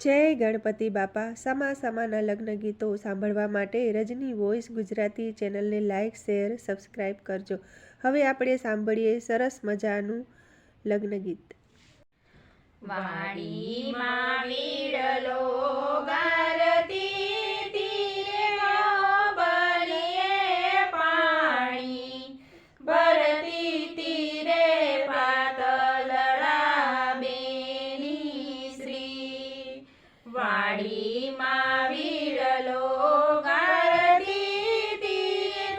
જય ગણપતિ બાપા. સમા સમાના લગ્ન ગીતો સાંભળવા માટે રજની વોઇસ ગુજરાતી ચેનલને લાઇક શેર સબસ્ક્રાઈબ કરજો. હવે આપણે સાંભળીએ સરસ મજાનું લગ્ન ગીત. વાડીમાં વીડલો વાડીમાં વીડલો ગારતી તીરે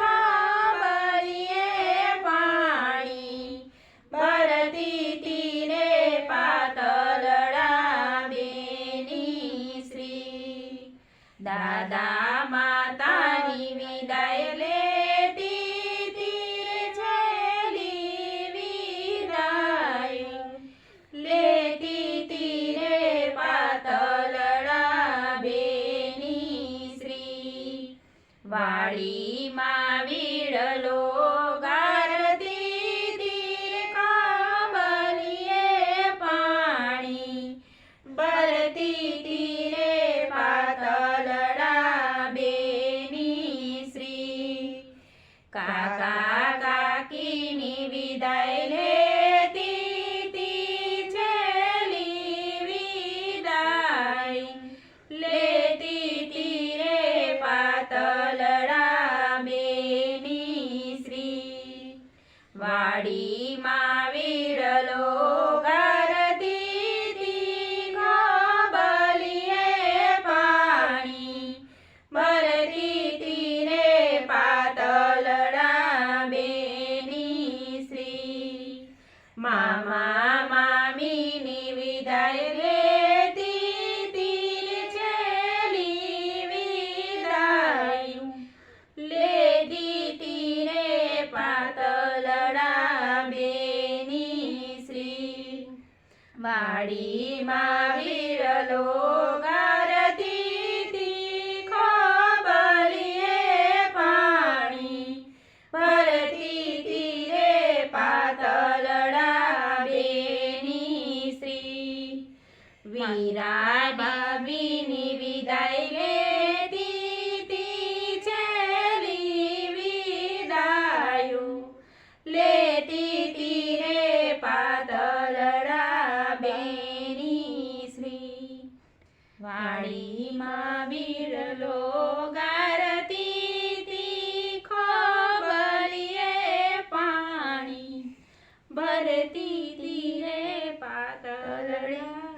બલિએ પાણી ભરતી તીરે પાતલડા બેની શ્રી દાદા વાડીમાં વીડલો ગારતી તીર કાબલીએ પાણી. ભરતી તીરે પાતલડા બેની શ્રી. કાકા વાડીમાં વીરલો ગારતી તી ખબલીએ પાણી. ભરતી તીરે પાતલડા બેની શ્રી. મામા વાડીમાં વિરલો ગારતી ખબલીએ પાણી ભરતી તીરે પાતલડા બેની શ્રી. વીરા બાબીની વિદાય વાણીમાં વિરલો ગારતી તીખો બલીએ પાણી. ભરતી તીરે પાતળડી